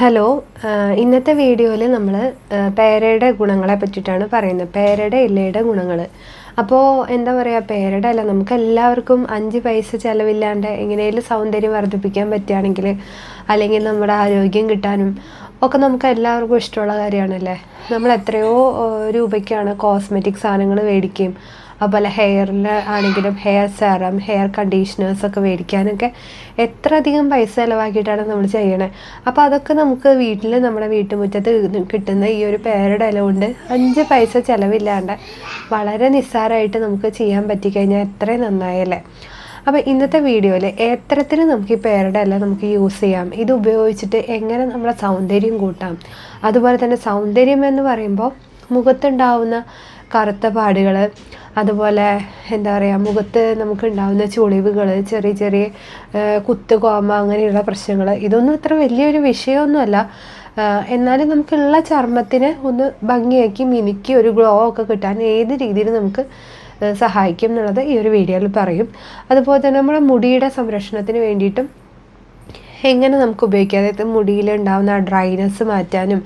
Hello ഇന്നത്തെ വീഡിയോയിൽ നമ്മൾ പേരയുടെ ഗുണങ്ങളെ പറ്റിയിട്ടാണ് പറയുന്നത്. പേരയുടെ ഇലയുടെ ഗുണങ്ങൾ അപ്പോൾ എന്താ പറയുക പേരയുടെ ഇല നമുക്ക് എല്ലാവർക്കും അഞ്ച് പൈസ ചിലവില്ലാണ്ട് എങ്ങനെയും സൗന്ദര്യം വർദ്ധിപ്പിക്കാൻ പറ്റുകയാണെങ്കിൽ അല്ലെങ്കിൽ നമ്മുടെ ആരോഗ്യം കിട്ടാനും ഒക്കെ നമുക്ക് എല്ലാവർക്കും ഇഷ്ടമുള്ള കാര്യമാണല്ലേ? നമ്മൾ എത്രയോ രൂപയ്ക്കാണ് കോസ്മെറ്റിക് സാധനങ്ങൾ മേടിക്കുകയും അതുപോലെ ഹെയറിൽ ആണെങ്കിലും ഹെയർ സെറം ഹെയർ കണ്ടീഷണേഴ്സ് ഒക്കെ മേടിക്കാനൊക്കെ എത്ര അധികം പൈസ ചിലവാക്കിയിട്ടാണ് നമ്മൾ ചെയ്യണേ. അപ്പോൾ അതൊക്കെ നമുക്ക് വീട്ടിൽ നമ്മുടെ വീട്ടുമുറ്റത്ത് കിട്ടുന്ന ഈ ഒരു പേരുടെ ഇല കൊണ്ട് അഞ്ച് പൈസ ചിലവില്ലാണ്ട് വളരെ നിസ്സാരമായിട്ട് നമുക്ക് ചെയ്യാൻ പറ്റിക്കഴിഞ്ഞാൽ എത്രയും നന്നായല്ലേ? അപ്പോൾ ഇന്നത്തെ വീഡിയോയിൽ എത്തരത്തിൽ നമുക്ക് ഈ പേരുടെ എല്ലാം നമുക്ക് യൂസ് ചെയ്യാം? ഇത് ഉപയോഗിച്ചിട്ട് എങ്ങനെ നമ്മുടെ സൗന്ദര്യം കൂട്ടാം? അതുപോലെ തന്നെ സൗന്ദര്യം എന്ന് പറയുമ്പോൾ മുഖത്തുണ്ടാവുന്ന കറുത്ത പാടുകൾ അതുപോലെ എന്താ പറയുക മുഖത്ത് നമുക്ക് ഉണ്ടാകുന്ന ചുളിവുകൾ ചെറിയ ചെറിയ കുത്ത് കോമ അങ്ങനെയുള്ള പ്രശ്നങ്ങൾ ഇതൊന്നും ഇത്ര വലിയൊരു വിഷയമൊന്നുമല്ല. എന്നാലും നമുക്കുള്ള ചർമ്മത്തിന് ഒന്ന് ഭംഗിയാക്കി മിനുക്കി ഒരു ഗ്ലോ ഒക്കെ കിട്ടാൻ ഏത് രീതിയിൽ നമുക്ക് സഹായിക്കും എന്നുള്ളത് ഈ ഒരു വീഡിയോയിൽ പറയും. അതുപോലെ തന്നെ നമ്മുടെ മുടിയുടെ സംരക്ഷണത്തിന് വേണ്ടിയിട്ടും എങ്ങനെ നമുക്ക് ഉപയോഗിക്കാം? അതായത് മുടിയിൽ ഉണ്ടാകുന്ന ഡ്രൈനെസ് മാറ്റാനും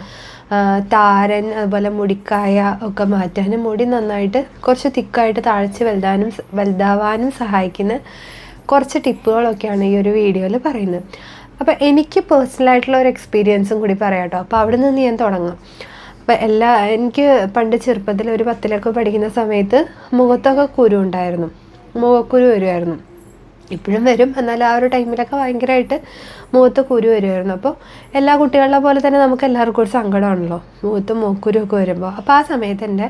താരൻ അതുപോലെ മുടിക്കായ ഒക്കെ മാറ്റാനും മുടി നന്നായിട്ട് കുറച്ച് തിക്കായിട്ട് താഴ്ച വലുതാനും വലുതാവാനും സഹായിക്കുന്ന കുറച്ച് ടിപ്പുകളൊക്കെയാണ് ഈ ഒരു വീഡിയോയിൽ പറയുന്നത്. അപ്പോൾ എനിക്ക് പേഴ്സണലായിട്ടുള്ള ഒരു എക്സ്പീരിയൻസും കൂടി പറയാം കേട്ടോ. അപ്പോൾ അവിടെ നിന്ന് ഞാൻ തുടങ്ങാം. അപ്പോൾ എല്ലാ എനിക്ക് പണ്ട് ചെറുപ്പത്തിൽ ഒരു പത്തിലൊക്കെ പഠിക്കുന്ന സമയത്ത് മുഖത്തൊക്കെ കുരു ഉണ്ടായിരുന്നു. മുഖക്കുരു വരുമായിരുന്നു ഇപ്പോഴും വരും. എന്നാൽ ആ ഒരു ടൈമിലൊക്കെ ഭയങ്കരമായിട്ട് മുഖത്ത് കുരു വരുമായിരുന്നു അപ്പോൾ എല്ലാ കുട്ടികളെ പോലെ തന്നെ നമുക്ക് എല്ലാവർക്കും ഒരു സങ്കടമാണല്ലോ. മുഖത്ത് മൂക്കുരു ഒക്കെ വരുമ്പോൾ അപ്പോൾ ആ സമയത്ത് എന്റെ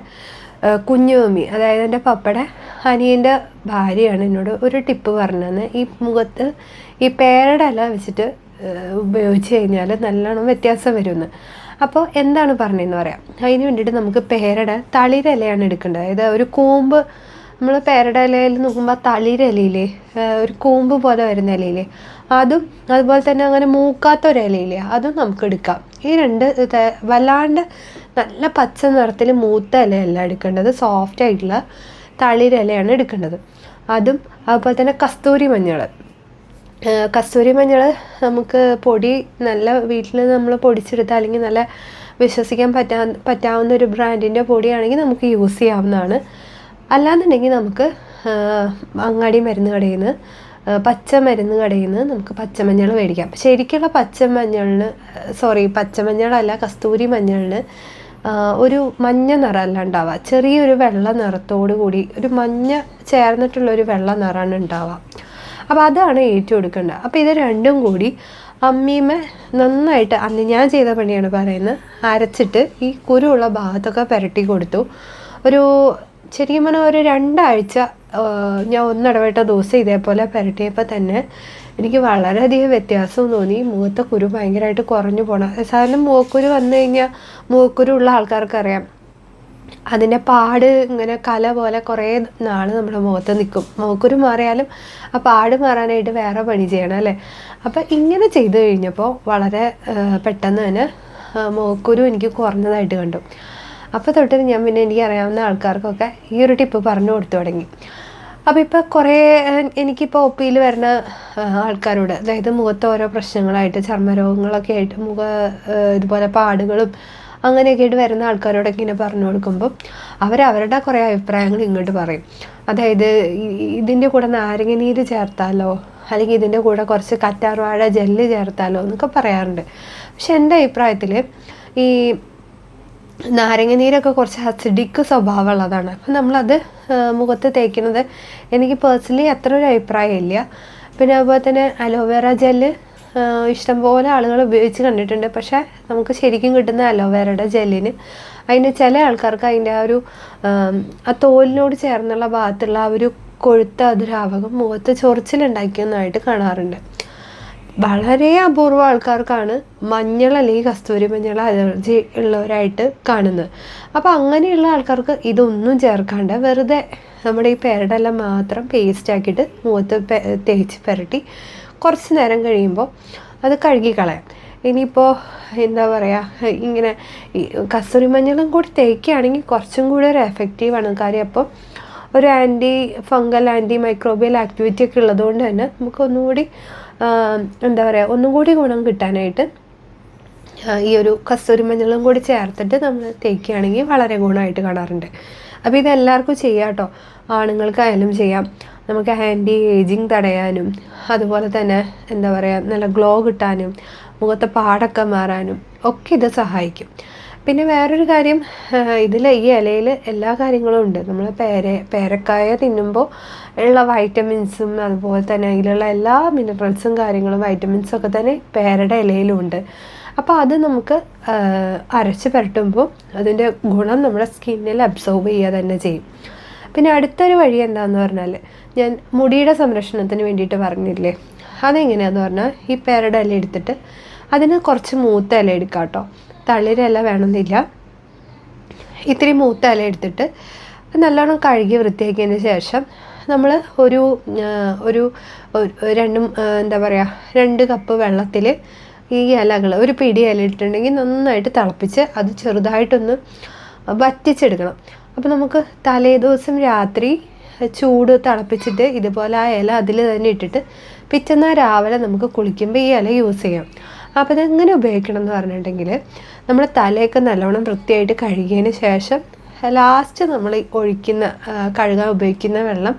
കുഞ്ഞുമമ്മി അതായത് എന്റെ പപ്പയുടെ അനിയന്റെ ഭാര്യയാണ് എന്നോട് ഒരു ടിപ്പ് പറഞ്ഞത് ഈ മുഖത്ത് ഈ പേരയുടെ വെച്ചിട്ട് ഉപയോഗിച്ച് കഴിഞ്ഞാൽ നല്ലോണം വ്യത്യാസം വരുമെന്ന്. അപ്പോൾ എന്താണ് പറഞ്ഞതെന്ന് പറയാം. അതിന് വേണ്ടിയിട്ട് നമുക്ക് പേരയുടെ തളിരിലയാണ് എടുക്കേണ്ടത്. അതായത് ഒരു കൂമ്പ് നമ്മൾ പേരയുടെ ഇലയിൽ നോക്കുമ്പോൾ തളിരിലയില്ലേ ഒരു കൂമ്പ് പോലെ വരുന്ന ഇലയില്ലേ അതും അതുപോലെ തന്നെ അങ്ങനെ മൂക്കാത്ത ഒരു ഇലയില്ലേ അതും നമുക്ക് എടുക്കാം. ഈ രണ്ട് വല്ലാണ്ട് നല്ല പച്ച നിറത്തിൽ മൂത്ത ഇലയല്ല എടുക്കേണ്ടത്. സോഫ്റ്റ് ആയിട്ടുള്ള തളിരിലയാണ് എടുക്കേണ്ടത്. അതും അതുപോലെ തന്നെ കസ്തൂരി മഞ്ഞൾ കസ്തൂരി മഞ്ഞൾ നമുക്ക് പൊടി നല്ല വീട്ടിൽ നമ്മൾ പൊടിച്ചെടുത്ത അല്ലെങ്കിൽ നല്ല വിശ്വസിക്കാൻ പറ്റാ പറ്റാവുന്ന ഒരു ബ്രാൻഡിന്റെ പൊടിയാണെങ്കിൽ നമുക്ക് യൂസ് ചെയ്യാവുന്നതാണ്. അല്ലാന്നുണ്ടെങ്കിൽ നമുക്ക് അങ്ങാടി മരുന്ന് കടയിൽ നിന്ന് പച്ച മരുന്ന് കടയിൽ നിന്ന് നമുക്ക് പച്ചമഞ്ഞൾ മേടിക്കാം. ശരിക്കുള്ള പച്ചമഞ്ഞളിന് സോറി പച്ചമഞ്ഞളല്ല കസ്തൂരി മഞ്ഞളിന് ഒരു മഞ്ഞ നിറമല്ല ഉണ്ടാവുക. ചെറിയൊരു വെള്ള നിറത്തോടു കൂടി ഒരു മഞ്ഞ ചേർന്നിട്ടുള്ള ഒരു വെള്ള നിറമാണ് ഉണ്ടാവുക. അപ്പോൾ അതാണ് ഏറ്റവും എടുക്കേണ്ടത്. അപ്പോൾ ഇത് രണ്ടും കൂടി അമ്മീമ്മ നന്നായിട്ട് അന്ന് ഞാൻ ചെയ്ത പണിയാണ് പറയുന്നത്. അരച്ചിട്ട് ഈ കുരുള്ള ഭാഗത്തൊക്കെ പുരട്ടി കൊടുത്തു. ഒരു ശരിക്കും പറഞ്ഞാൽ ഒരു രണ്ടാഴ്ച ഞാൻ ഒന്നിടവിട്ട ദിവസം ഇതേപോലെ പുരട്ടിയപ്പോൾ തന്നെ എനിക്ക് വളരെയധികം വ്യത്യാസം തോന്നി. മുഖത്തെ കുരു ഭയങ്കരമായിട്ട് കുറഞ്ഞു പോകണം സാധാരണ മുഖക്കുരു വന്നു കഴിഞ്ഞാൽ മുഖക്കുരു ഉള്ള ആൾക്കാർക്കറിയാം. അതിന്റെ പാട് ഇങ്ങനെ കല പോലെ കുറേ നാൾ നമ്മുടെ മുഖത്ത് നിൽക്കും. മുഖക്കുരു മാറിയാലും ആ പാട് മാറാനായിട്ട് വേറെ പണി ചെയ്യണം അല്ലേ? അപ്പം ഇങ്ങനെ ചെയ്തു കഴിഞ്ഞപ്പോൾ വളരെ പെട്ടെന്ന് തന്നെ മുഖക്കുരു എനിക്ക് കുറഞ്ഞതായിട്ട് കണ്ടു. അപ്പോൾ തൊട്ട് ഞാൻ പിന്നെ എനിക്ക് അറിയാവുന്ന ആൾക്കാർക്കൊക്കെ ഈ ഒരു ടിപ്പ് പറഞ്ഞു കൊടുത്തു തുടങ്ങി. അപ്പോൾ ഇപ്പോൾ കുറേ എനിക്കിപ്പോൾ ഒപ്പിയിൽ പിയിൽ വരുന്ന ആൾക്കാരോട് അതായത് മുഖത്ത് ഓരോ പ്രശ്നങ്ങളായിട്ട് ചർമ്മരോഗങ്ങളൊക്കെ ആയിട്ട് മുഖ ഇതുപോലെ പാടുകളും അങ്ങനെയൊക്കെ ആയിട്ട് വരുന്ന ആൾക്കാരോടൊക്കെ ഇങ്ങനെ പറഞ്ഞു കൊടുക്കുമ്പോൾ അവർ അവരുടെ കുറേ അഭിപ്രായങ്ങൾ ഇങ്ങോട്ട് പറയും. അതായത് ഇതിന്റെ കൂടെ നാരങ്ങനീര് ചേർത്താലോ? അല്ലെങ്കിൽ ഇതിന്റെ കൂടെ കുറച്ച് കറ്റാർവാഴ ജെല്ല് ചേർത്താലോ എന്നൊക്കെ പറയാറുണ്ട്. പക്ഷെ എന്റെ അഭിപ്രായത്തിൽ ഈ നാരങ്ങനീരൊക്കെ കുറച്ച് അസിഡിക് സ്വഭാവമുള്ളതാണ്. അപ്പം നമ്മളത് മുഖത്ത് തേക്കുന്നത് എനിക്ക് പേഴ്സണലി അത്ര ഒരു അഭിപ്രായം ഇല്ല പിന്നെ അതുപോലെ തന്നെ അലോവേറ ജെല്ല് ഇഷ്ടംപോലെ ആളുകൾ ഉപയോഗിച്ച് കണ്ടിട്ടുണ്ട്. പക്ഷേ നമുക്ക് ശരിക്കും കിട്ടുന്ന അലോവേറയുടെ ജെല്ലിന് അതിന് ചില ആൾക്കാർക്ക് അതിന്റെ ആ ഒരു ആ തോലിനോട് ചേർന്നുള്ള ഭാഗത്തുള്ള ആ ഒരു കൊഴുത്ത ദ്രാവകം മുഖത്ത് ചൊറിച്ചിലുണ്ടാക്കിയെന്നായിട്ട് കാണാറുണ്ട്. വളരെ അപൂർവ ആൾക്കാർക്കാണ് മഞ്ഞൾ അല്ലെങ്കിൽ കസ്തൂരി മഞ്ഞൾ അലർജി ഉള്ളവരായിട്ട് കാണുന്നത്. അപ്പോൾ അങ്ങനെയുള്ള ആൾക്കാർക്ക് ഇതൊന്നും ചേർക്കാണ്ട് വെറുതെ നമ്മുടെ ഈ പേരടെല്ലാം മാത്രം പേസ്റ്റ് ആക്കിയിട്ട് മുഖത്ത് തേച്ച് പുരട്ടി കുറച്ച് നേരം കഴിയുമ്പോൾ അത് കഴുകി കളയാം ഇനിയിപ്പോൾ എന്താ പറയുക ഇങ്ങനെ കസ്തൂരി മഞ്ഞളും കൂടി തേക്കുകയാണെങ്കിൽ കുറച്ചും കൂടി ഒരു എഫക്റ്റീവാണ് കാര്യം അപ്പോൾ ഒരു anti fungal anti microbial activity ഒക്കെ ഉള്ളതുകൊണ്ട് തന്നെ നമുക്ക് ഒന്നുകൂടി എന്താ പറയുക ഒന്നും കൂടി ഗുണം കിട്ടാനായിട്ട് ഈ ഒരു കസ്തൂരി മഞ്ഞളും കൂടി ചേർത്തിട്ട് നമ്മൾ തേക്കുകയാണെങ്കിൽ വളരെ ഗുണമായിട്ട് കാണാറുണ്ട്. അപ്പോൾ ഇത് എല്ലാവർക്കും ചെയ്യാം കേട്ടോ ആണുങ്ങൾക്കായാലും ചെയ്യാം. നമുക്ക് ഹാൻഡി ഏജിങ് തടയാനും അതുപോലെ തന്നെ എന്താ പറയുക നല്ല ഗ്ലോ കിട്ടാനും മുഖത്തെ പാടൊക്കെ മാറാനും ഒക്കെ ഇത് സഹായിക്കും. പിന്നെ വേറൊരു കാര്യം ഇതിൽ ഈ ഇലയിൽ എല്ലാ കാര്യങ്ങളും ഉണ്ട്. നമ്മൾ പേര പേരക്കായ തിന്നുമ്പോൾ ഉള്ള വൈറ്റമിൻസും അതുപോലെ തന്നെ അതിലുള്ള എല്ലാ മിനറൽസും കാര്യങ്ങളും വൈറ്റമിൻസും ഒക്കെ തന്നെ പേരയുടെ ഇലയിലും ഉണ്ട്. അപ്പോൾ അത് നമുക്ക് അരച്ച് പുരട്ടുമ്പോൾ അതിന്റെ ഗുണം നമ്മുടെ സ്കിന്നിൽ അബ്സോർബ് ചെയ്യുക തന്നെ ചെയ്യും. പിന്നെ അടുത്തൊരു വഴി എന്താണെന്ന് പറഞ്ഞാൽ ഞാൻ മുടിയുടെ സംരക്ഷണത്തിന് വേണ്ടിയിട്ട് പറഞ്ഞില്ലേ? അതെങ്ങനെയാന്ന് പറഞ്ഞാൽ ഈ പേരുടെ ഇല എടുത്തിട്ട് അതിന് കുറച്ച് മൂത്ത ഇല എടുക്കാം കേട്ടോ തളിരില വേണമെന്നില്ല. ഇത്തിരി മൂത്ത ഇല എടുത്തിട്ട് നല്ലോണം കഴുകി വൃത്തിയാക്കിയതിന് ശേഷം നമ്മൾ ഒരു ഒരു- രണ്ടും എന്താ പറയുക രണ്ട് കപ്പ് വെള്ളത്തിൽ ഈ ഇലകൾ ഒരു പിടി ഇല ഇട്ടിട്ടുണ്ടെങ്കിൽ നന്നായിട്ട് തിളപ്പിച്ച് അത് ചെറുതായിട്ടൊന്ന് വറ്റിച്ചെടുക്കണം. അപ്പോൾ നമുക്ക് തലേ ദിവസം രാത്രി ചൂട് തിളപ്പിച്ചിട്ട് ഇതുപോലെ ആ ഇല അതിൽ തന്നെ ഇട്ടിട്ട് പിറ്റന്നാ രാവിലെ നമുക്ക് കുളിക്കുമ്പോൾ ഈ ഇല യൂസ് ചെയ്യാം. അപ്പോൾ അതെങ്ങനെ ഉപയോഗിക്കണം എന്ന് പറഞ്ഞിട്ടുണ്ടെങ്കിൽ നമ്മൾ തലയൊക്കെ നല്ലവണ്ണം വൃത്തിയായിട്ട് കഴുകിയതിന് ശേഷം ലാസ്റ്റ് നമ്മൾ ഒഴിക്കുന്ന കഴുകാൻ ഉപയോഗിക്കുന്ന വെള്ളം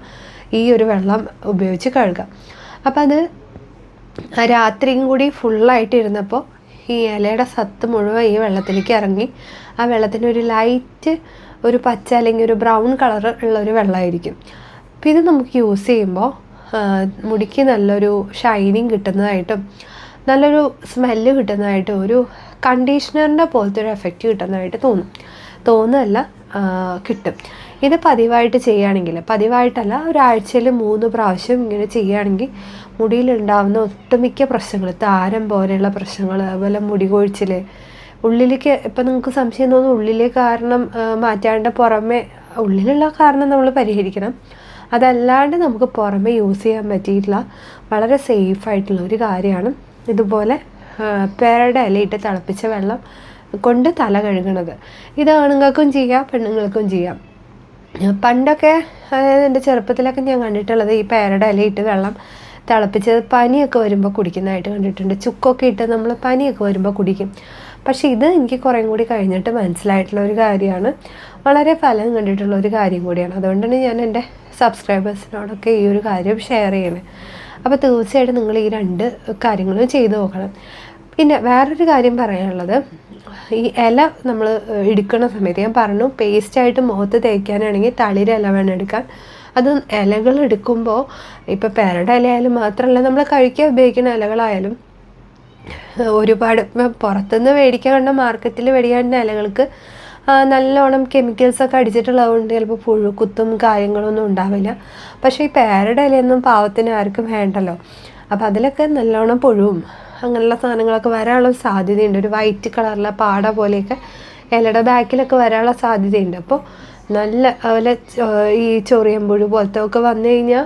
ഈ ഒരു വെള്ളം ഉപയോഗിച്ച് കഴുകാം. അപ്പം അത് ആ രാത്രിയും കൂടി ഫുള്ളായിട്ട് ഇരുന്നപ്പോൾ ഈ ഇലയുടെ സത്ത് മുഴുവൻ ഈ വെള്ളത്തിലേക്ക് ഇറങ്ങി. ആ വെള്ളത്തിന് ഒരു ലൈറ്റ് ഒരു പച്ച അല്ലെങ്കിൽ ഒരു ബ്രൗൺ കളർ ഉള്ള ഒരു വെള്ളമായിരിക്കും. അപ്പം ഇത് നമുക്ക് യൂസ് ചെയ്യുമ്പോൾ മുടിക്ക് നല്ലൊരു ഷൈനിങ് കിട്ടുന്നതായിട്ടും നല്ലൊരു സ്മെല്ല് കിട്ടുന്നതായിട്ടും ഒരു കണ്ടീഷണറിന്റെ പോലത്തെ ഒരു എഫക്റ്റ് കിട്ടുന്നതായിട്ട് തോന്നും. തോന്നുന്നതല്ല കിട്ടും. ഇത് പതിവായിട്ട് ചെയ്യുകയാണെങ്കിൽ പതിവായിട്ടല്ല ഒരാഴ്ചയിൽ മൂന്ന് പ്രാവശ്യം ഇങ്ങനെ ചെയ്യുകയാണെങ്കിൽ മുടിയിലുണ്ടാവുന്ന ഒട്ടുമിക്ക പ്രശ്നങ്ങൾ താരം പോലെയുള്ള പ്രശ്നങ്ങൾ അതുപോലെ മുടി കൊഴിച്ചിൽ ഉള്ളിലേക്ക് ഇപ്പം നിങ്ങൾക്ക് സംശയം തോന്നുന്നു ഉള്ളിലെ കാരണം മാറ്റാണ്ട് പുറമെ ഉള്ളിലുള്ള കാരണം നമ്മൾ പരിഹരിക്കണം. അതല്ലാണ്ട് നമുക്ക് പുറമെ യൂസ് ചെയ്യാൻ പറ്റിയിട്ടുള്ള വളരെ സേഫ് ആയിട്ടുള്ള ഒരു കാര്യമാണ്. ഇതുപോലെ പേരുടെ ഇലയിട്ട് തിളപ്പിച്ച വെള്ളം കൊണ്ട് തല കഴുകണത്. ഇത് ആണുങ്ങൾക്കും ചെയ്യാം പെണ്ണുങ്ങൾക്കും ചെയ്യാം. പണ്ടൊക്കെ അതായത് എന്റെ ചെറുപ്പത്തിലൊക്കെ ഞാൻ കണ്ടിട്ടുള്ളത് ഈ പേരയുടെ ഇലയിട്ട് വെള്ളം തിളപ്പിച്ച് പനിയൊക്കെ വരുമ്പോൾ കുടിക്കുന്നതായിട്ട് കണ്ടിട്ടുണ്ട്. ചുക്കൊക്കെ ഇട്ട് നമ്മൾ പനിയൊക്കെ വരുമ്പോൾ കുടിക്കും. പക്ഷേ ഇത് എനിക്ക് കുറേം കൂടി കഴിഞ്ഞിട്ട് മനസ്സിലായിട്ടുള്ള ഒരു കാര്യമാണ്. വളരെ ഫലം കണ്ടിട്ടുള്ള ഒരു കാര്യം കൂടിയാണ്. അതുകൊണ്ടാണ് ഞാൻ എന്റെ സബ്സ്ക്രൈബേഴ്സിനോടൊക്കെ ഈ ഒരു കാര്യം ഷെയർ ചെയ്യുന്നത് അപ്പോൾ തീർച്ചയായിട്ടും നിങ്ങൾ ഈ രണ്ട് കാര്യങ്ങളും ചെയ്തു നോക്കണം. പിന്നെ വേറൊരു കാര്യം പറയാനുള്ളത് ഈ ഇല നമ്മൾ എടുക്കുന്ന സമയത്ത് ഞാൻ പറഞ്ഞു പേസ്റ്റായിട്ട് മുഖത്ത് തേക്കാനാണെങ്കിൽ തളിര ഇല വേണം എടുക്കാൻ. അത് ഇലകൾ എടുക്കുമ്പോൾ ഇപ്പോൾ പേരയുടെ ഇല ആയാലും മാത്രമല്ല നമ്മൾ കഴിക്കാൻ ഉപയോഗിക്കുന്ന ഇലകളായാലും ഒരുപാട് പുറത്തുനിന്ന് മേടിക്കാൻ കണ്ട മാർക്കറ്റിൽ മേടിക്കേണ്ട ഇലകൾക്ക് നല്ലോണം കെമിക്കൽസൊക്കെ അടിച്ചിട്ടുള്ളതുകൊണ്ട് ചിലപ്പോൾ പുഴുക്കുത്തും കാര്യങ്ങളൊന്നും ഉണ്ടാവില്ല. പക്ഷേ ഈ പേരയുടെ ഇലയൊന്നും പാവത്തിന് ആർക്കും വേണ്ടല്ലോ. അപ്പോൾ അതിലൊക്കെ നല്ലോണം പുഴുവും അങ്ങനെയുള്ള സാധനങ്ങളൊക്കെ വരാനുള്ള സാധ്യതയുണ്ട്. ഒരു വൈറ്റ് കളറിലെ പാട പോലെയൊക്കെ ഇലയുടെ ബാക്കിലൊക്കെ വരാനുള്ള സാധ്യതയുണ്ട്. അപ്പോൾ നല്ല അതുപോലെ ഈ ചൊറിയമ്പുഴു പോലത്തെ ഒക്കെ വന്നു കഴിഞ്ഞാൽ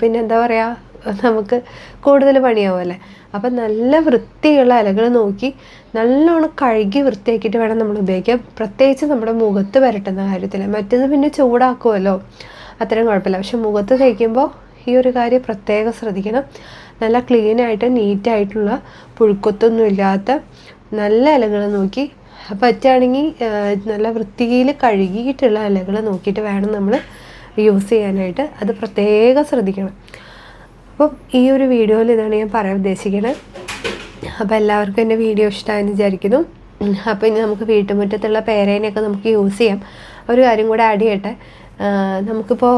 പിന്നെ എന്താ പറയുക നമുക്ക് കൂടുതൽ പണിയാവുമല്ലേ? അപ്പം നല്ല വൃത്തിയുള്ള ഇലകൾ നോക്കി നല്ലോണം കഴുകി വൃത്തിയാക്കിയിട്ട് വേണം നമ്മൾ ഉപയോഗിക്കാൻ. പ്രത്യേകിച്ച് നമ്മുടെ മുഖത്ത് പുരട്ടുന്ന കാര്യത്തിൽ മറ്റേത് പിന്നെ ചൂടാക്കുമല്ലോ. അത്രയും കുഴപ്പമില്ല. പക്ഷെ മുഖത്ത് തേക്കുമ്പോൾ ഈ ഒരു കാര്യം പ്രത്യേകം ശ്രദ്ധിക്കണം. നല്ല ക്ലീനായിട്ട് നീറ്റായിട്ടുള്ള പുഴുക്കൊത്തൊന്നും ഇല്ലാത്ത നല്ല ഇലകൾ നോക്കി പറ്റുകയാണെങ്കിൽ നല്ല വൃത്തിയിൽ കഴുകിയിട്ടുള്ള ഇലകൾ നോക്കിയിട്ട് വേണം നമ്മൾ യൂസ് ചെയ്യാനായിട്ട്. അത് പ്രത്യേകം ശ്രദ്ധിക്കണം. അപ്പം ഈ ഒരു വീഡിയോയിൽ ഇതാണ് ഞാൻ പറയാൻ ഉദ്ദേശിക്കുന്നത് അപ്പോൾ എല്ലാവർക്കും എന്റെ വീഡിയോ ഇഷ്ടമായെന്ന് വിചാരിക്കുന്നു. അപ്പോൾ ഇനി നമുക്ക് വീട്ടുമുറ്റത്തുള്ള പേരേനെയൊക്കെ നമുക്ക് യൂസ് ചെയ്യാം. ഒരു കാര്യം കൂടെ ആഡ് ചെയ്യട്ടെ. നമുക്കിപ്പോൾ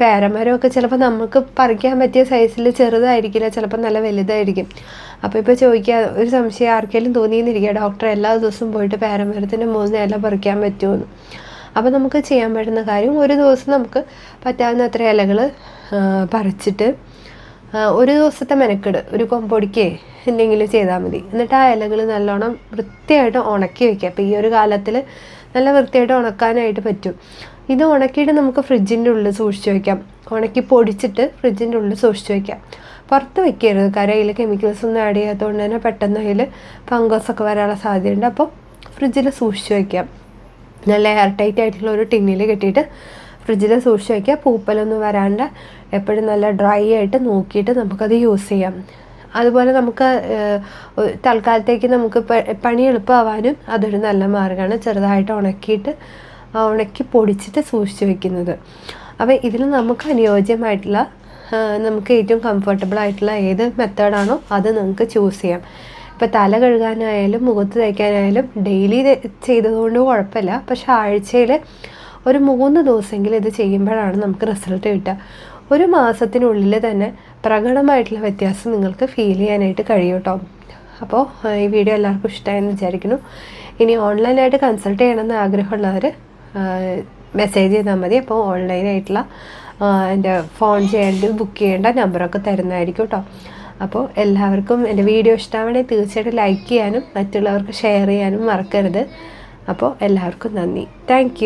പേരമരമൊക്കെ ചിലപ്പോൾ നമുക്ക് പറിക്കാൻ പറ്റിയ സൈസിൽ ചെറുതായിരിക്കില്ല ചിലപ്പോൾ നല്ല വലുതായിരിക്കും. അപ്പോൾ ഇപ്പോൾ ചോദിക്കുക ഒരു സംശയം ആർക്കെങ്കിലും തോന്നിയെന്നിരിക്കുക ഡോക്ടർ എല്ലാ ദിവസവും പോയിട്ട് പേരമരത്തിന്റെ മൂന്ന് ഇല പറിക്കാൻ പറ്റുമെന്ന്? അപ്പോൾ നമുക്ക് ചെയ്യാൻ പറ്റുന്ന കാര്യം ഒരു ദിവസം നമുക്ക് പറ്റാവുന്ന അത്ര ഇലകൾ പറിച്ചിട്ട് ഒരു ദിവസത്തെ മെനക്കെട് ഒരു കൊമ്പൊടിക്കേ എന്തെങ്കിലും ചെയ്താൽ മതി. എന്നിട്ട് ആ ഇലകൾ നല്ലോണം വൃത്തിയായിട്ട് ഉണക്കി വയ്ക്കുക അപ്പോൾ ഈ ഒരു കാലത്തിൽ നല്ല വൃത്തിയായിട്ട് ഉണക്കാനായിട്ട് പറ്റും. ഇത് ഉണക്കിയിട്ട് നമുക്ക് ഫ്രിഡ്ജിന്റെ ഉള്ളിൽ സൂക്ഷിച്ച് വയ്ക്കാം ഉണക്കി പൊടിച്ചിട്ട് ഫ്രിഡ്ജിന്റെ ഉള്ളിൽ സൂക്ഷിച്ച് വയ്ക്കാം പുറത്ത് വെക്കരുത്. കാരണം അതിൽ കെമിക്കൽസ് ഒന്നും ആഡ് ചെയ്യാത്തതുകൊണ്ട് തന്നെ പെട്ടെന്ന് അതിൽ ഫംഗസ് ഒക്കെ വരാനുള്ള സാധ്യതയുണ്ട്. അപ്പോൾ ഫ്രിഡ്ജിൽ സൂക്ഷിച്ച് വയ്ക്കാം നല്ല എയർ ടൈറ്റ് ആയിട്ടുള്ള ഒരു ടിന്നിൽ കെട്ടിയിട്ട് ഫ്രിഡ്ജിൽ സൂക്ഷിച്ച് വയ്ക്കുക പൂപ്പലൊന്നും വരാണ്ട് എപ്പോഴും നല്ല ഡ്രൈ ആയിട്ട് നോക്കിയിട്ട് നമുക്കത് യൂസ് ചെയ്യാം. അതുപോലെ നമുക്ക് തൽക്കാലത്തേക്ക് നമുക്ക് പണി എളുപ്പമാവാനും അതൊരു നല്ല മാർഗമാണ് ചെറുതായിട്ട് ഉണക്കിയിട്ട് ഉണക്കി പൊടിച്ചിട്ട് സൂക്ഷിച്ച് വെക്കുന്നത്. അപ്പോൾ ഇതിൽ നമുക്ക് അനുയോജ്യമായിട്ടുള്ള നമുക്ക് ഏറ്റവും കംഫർട്ടബിൾ ആയിട്ടുള്ള ഏത് മെത്തേഡാണോ അത് നിങ്ങൾക്ക് ചൂസ് ചെയ്യാം. ഇപ്പോൾ തല കഴുകാനായാലും മുഖത്ത് തേക്കാനായാലും ഡെയിലി ചെയ്തതുകൊണ്ട് കുഴപ്പമില്ല. പക്ഷേ ആഴ്ചയിൽ ഒരു മൂന്ന് ദിവസമെങ്കിലും ഇത് ചെയ്യുമ്പോഴാണ് നമുക്ക് റിസൾട്ട് കിട്ടുക. ഒരു മാസത്തിനുള്ളിൽ തന്നെ പ്രകടമായിട്ടുള്ള വ്യത്യാസം നിങ്ങൾക്ക് ഫീൽ ചെയ്യാനായിട്ട് കഴിയും കേട്ടോ അപ്പോൾ ഈ വീഡിയോ എല്ലാവർക്കും ഇഷ്ടമായെന്ന് വിചാരിക്കുന്നു. ഇനി ഓൺലൈനായിട്ട് കൺസൾട്ട് ചെയ്യണമെന്ന് ആഗ്രഹമുള്ളവർ മെസ്സേജ് ചെയ്താൽ മതി. അപ്പോൾ ഓൺലൈനായിട്ടുള്ള എന്റെ ഫോൺ ചെയ്യേണ്ടി ബുക്ക് ചെയ്യേണ്ട നമ്പറൊക്കെ തരുന്നതായിരിക്കും കേട്ടോ അപ്പോൾ എല്ലാവർക്കും എന്റെ വീഡിയോ ഇഷ്ടമാണെങ്കിൽ തീർച്ചയായിട്ടും ലൈക്ക് ചെയ്യാനും മറ്റുള്ളവർക്ക് ഷെയർ ചെയ്യാനും മറക്കരുത്. അപ്പോൾ എല്ലാവർക്കും നന്ദി. താങ്ക്